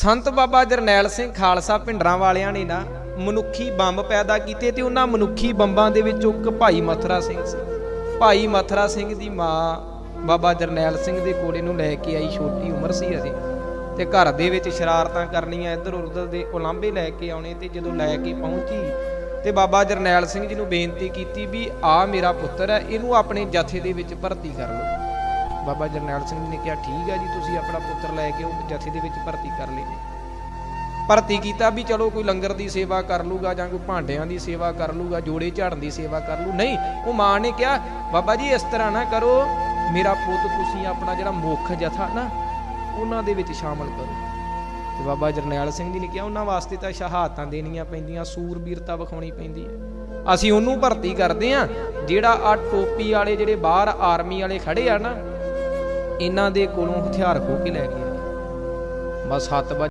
ਸੰਤ ਬਾਬਾ ਜਰਨੈਲ ਸਿੰਘ ਖਾਲਸਾ ਭਿੰਡਰਾਂ ਵਾਲਿਆਂ ਨੇ ਨਾ ਮਨੁੱਖੀ ਬੰਬ ਪੈਦਾ ਕੀਤੇ ਤੇ ਉਹਨਾਂ ਮਨੁੱਖੀ ਬੰਬਾਂ ਦੇ ਵਿੱਚੋਂ ਇੱਕ ਭਾਈ ਮਥਰਾ ਸਿੰਘ ਸੀ। ਭਾਈ ਮਥਰਾ ਸਿੰਘ ਦੀ ਮਾਂ ਬਾਬਾ ਜਰਨੈਲ ਸਿੰਘ ਦੇ ਕੋਲੇ ਨੂੰ ਲੈ ਕੇ ਆਈ, ਛੋਟੀ ਉਮਰ ਸੀ ਅਜੇ। ਤੇ ਘਰ ਦੇ ਵਿੱਚ ਸ਼ਰਾਰਤਾਂ ਕਰਨੀਆਂ ਇੱਧਰ ਉੱਧਰ ਦੇ ਉਲਾਂਭੇ ਲੈ ਕੇ ਆਉਣੇ ਤੇ ਜਦੋਂ ਲੈ ਕੇ ਪਹੁੰਚੀ ਤੇ ਬਾਬਾ ਜਰਨੈਲ ਸਿੰਘ ਜੀ ਨੂੰ ਬੇਨਤੀ ਕੀਤੀ ਵੀ ਆ ਮੇਰਾ ਪੁੱਤਰ ਹੈ, ਇਹਨੂੰ ਆਪਣੇ ਜਥੇ ਦੇ ਵਿੱਚ ਭਰਤੀ ਕਰ ਲਓ। ਬਾਬਾ ਜਰਨੈਲ ਸਿੰਘ ਜੀ ਨੇ ਕਿਹਾ, ਠੀਕ ਹੈ ਜੀ, ਤੁਸੀਂ ਆਪਣਾ ਪੁੱਤਰ ਲੈ ਕੇ ਉਹ ਜਥੇ ਦੇ ਵਿੱਚ ਭਰਤੀ ਕਰ ਲੈਣੇ ਭਰਤੀ ਕੀਤਾ ਵੀ ਚਲੋ ਕੋਈ ਲੰਗਰ ਦੀ ਸੇਵਾ ਕਰ ਲੂਗਾ ਜਾਂ ਕੋਈ ਭਾਂਡਿਆਂ ਦੀ ਸੇਵਾ ਕਰ ਲੂਗਾ, ਜੋੜੇ ਝਾੜਨ ਦੀ ਸੇਵਾ ਕਰ ਲੂ। ਨਹੀਂ, ਉਹ ਮਾਂ ਨੇ ਕਿਹਾ, ਬਾਬਾ ਜੀ, ਇਸ ਤਰ੍ਹਾਂ ਨਾ ਕਰੋ, ਮੇਰਾ ਪੁੱਤ ਤੁਸੀਂ ਆਪਣਾ ਜਿਹੜਾ ਮੁੱਖ ਜਥਾ ਨਾ, ਉਹਨਾਂ ਦੇ ਵਿੱਚ ਸ਼ਾਮਲ ਕਰੋ। ਤੇ ਬਾਬਾ ਜਰਨੈਲ ਸਿੰਘ ਜੀ ਨੇ ਕਿਹਾ, ਉਹਨਾਂ ਵਾਸਤੇ ਤਾਂ ਸ਼ਹਾਦਤਾਂ ਦੇਣੀਆਂ ਪੈਂਦੀਆਂ, ਸੂਰਬੀਰਤਾ ਵਿਖਾਉਣੀ ਪੈਂਦੀ ਹੈ। ਅਸੀਂ ਉਹਨੂੰ ਭਰਤੀ ਕਰਦੇ ਆ ਜਿਹੜਾ ਆ ਟੋਪੀ ਵਾਲੇ ਜਿਹੜੇ ਬਾਹਰ ਆਰਮੀ ਵਾਲੇ ਖੜੇ ਆ ਨਾ ਇਹਨਾਂ ਦੇ ਕੋਲੋਂ ਹਥਿਆਰ ਖੋ ਕੇ ਲੈ ਗਏ ਬਸ 7